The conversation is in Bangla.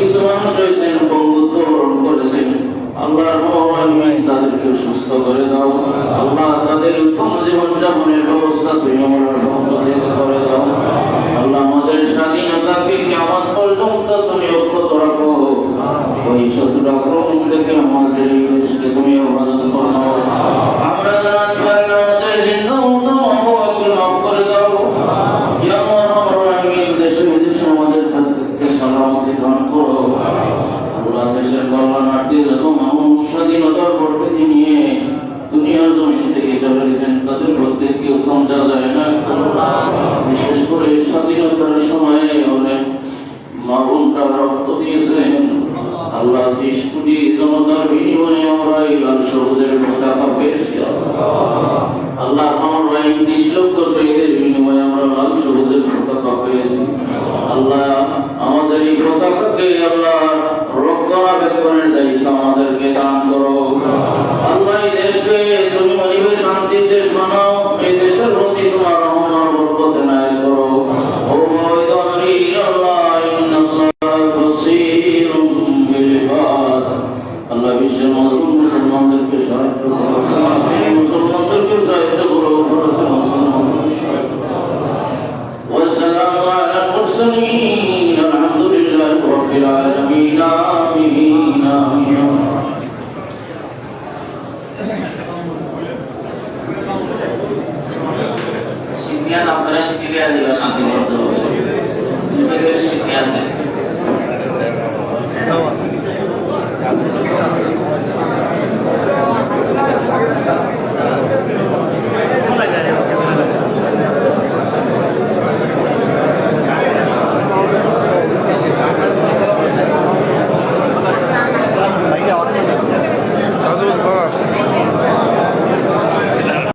কিছু মানুষ রয়েছেন বন্ধুত্ব বরণ করেছেন। আল্লাহ তাদেরকে সুস্থ করে দাও। আল্লাহ তাদের উত্তম জীবন যাপনের ব্যবস্থা তুমি আমাদের তুমি আমাদের প্রত্যেককে উত্তম যায় না। বিশেষ করে স্বাধীনতার সময়ে অনেক মা বোনরা রক্ত দিয়েছেন। আল্লাহ ত্রিশ কোটি জনতার বিনিময়ে আমরা এই লাল সবুজের পতাকা পেয়েছি আল্লাহ আমার ভাই ত্রিশ লক্ষ শহীদের বিনিময়ে আমরা লাল সবুজের পতাকা পেয়েছি। আল্লাহ আমাদের এই পতাকাকে আল্লাহ রক্ষণাবেক্ষণের দায়িত্ব আমাদেরকে দান করো। মুসলমানদেরকে সাহায্য করো মুসলিম মুসলমানদেরকে সাহায্য করো ভারতের মুসলমানদেরকে সাহায্য করো والسلام على المرسلين الحمد لله رب العالمين آمين آمين সিদ্ধিয়াস আপনারা শিখে গেলে শান্তি